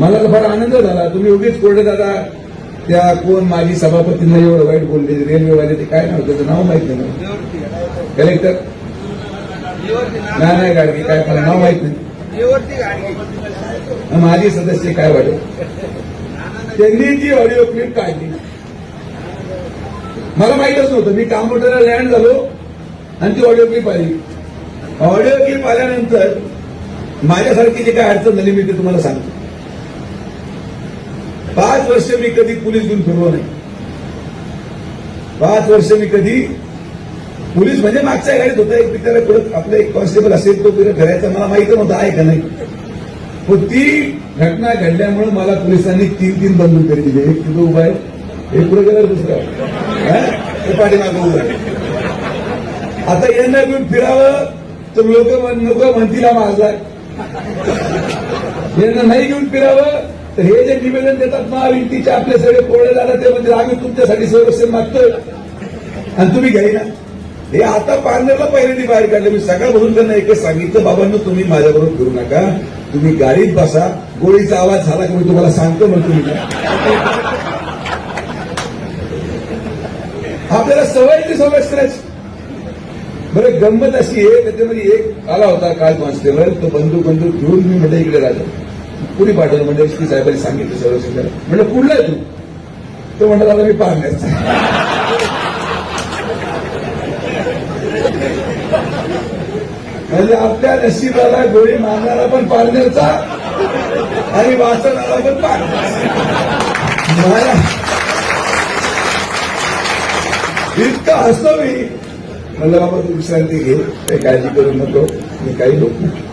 मला तर फार आनंद झाला. तुम्ही उगीच कोरडे दादा त्या कोण माजी सभापतींना एवढं वाईट बोलले रेल्वेवाले ते काय नाव त्याचं नाव माहीत नाही कलेक्टर नाही नाही गाडगे काय मला नाव माहीत नाही. माजी सदस्य काय वाटत त्यांनी ती ऑडिओ क्लिप काढली. मला माहीतच नव्हतं. मी कामोटरला लँड झालो आणि ती ऑडिओ क्लिप आली. ऑडिओ क्लिप आल्यानंतर माझ्यासारखी जी काय अडचण झाली मी ते तुम्हाला सांगतो. पाच वर्ष मी कधी पोलीस घेऊन फिरलो नाही. पाच वर्ष मी कधी पोलीस म्हणजे मागच्या गाडीत होता एक बिचारा पुढे आपला एक कॉन्स्टेबल असेल तो तिथे करायचा मला माहिती नव्हता आहे का नाही. पण ती घटना घडल्यामुळे मला पोलिसांनी तीन तीन बंदूक तरी दिले. एक तिथं उभा आहे एक पुढे गेला दुसरं हा? पाठीमागं उभा आहे. आता यांना घेऊन फिरावं तर लोक नको म्हणतील माझा यांना नाही घेऊन फिरावं तर हे जे निवेदन देतात महायुतीचे आपले सगळे पोळे जाणार ते म्हणजे आम्ही तुमच्यासाठी संरक्षण मागतोय. आणि तुम्ही घ्याय ना हे आता पारनेरला पहिल्यांदा बाहेर काढलं. मी सकाळपासून त्यांना एकच सांगितलं बाबांना तुम्ही माझ्याबरोबर फिरू नका. तुम्ही गाडीत बसा. गोळीचा आवाज झाला की मी तुम्हाला सांगतो मग तुम्ही आपल्याला सवयची सवय करायची बरं गंमत अशी आहे त्याच्यामध्ये एक आला होता काल कॉन्स्टेबल तो बंदूक बंदूक घेऊन मी म्हणजे इकडे राजा. पुढे पाठवलं? म्हणजे श्री साहेबांनी सांगितलं सर्व करा म्हणलं कुठला आहे तू? तो म्हणलं आता मी पाहण्याचा म्हणजे आपल्या नशिबाला गोळी मारणारा पण पारनेरचा आणि वाचणारा पण पारनेरचा इतकं हसतो मी. म्हणलं बाबा तू विश्रांती घे. काही काळजी करू नको. मी काही लोक नाही.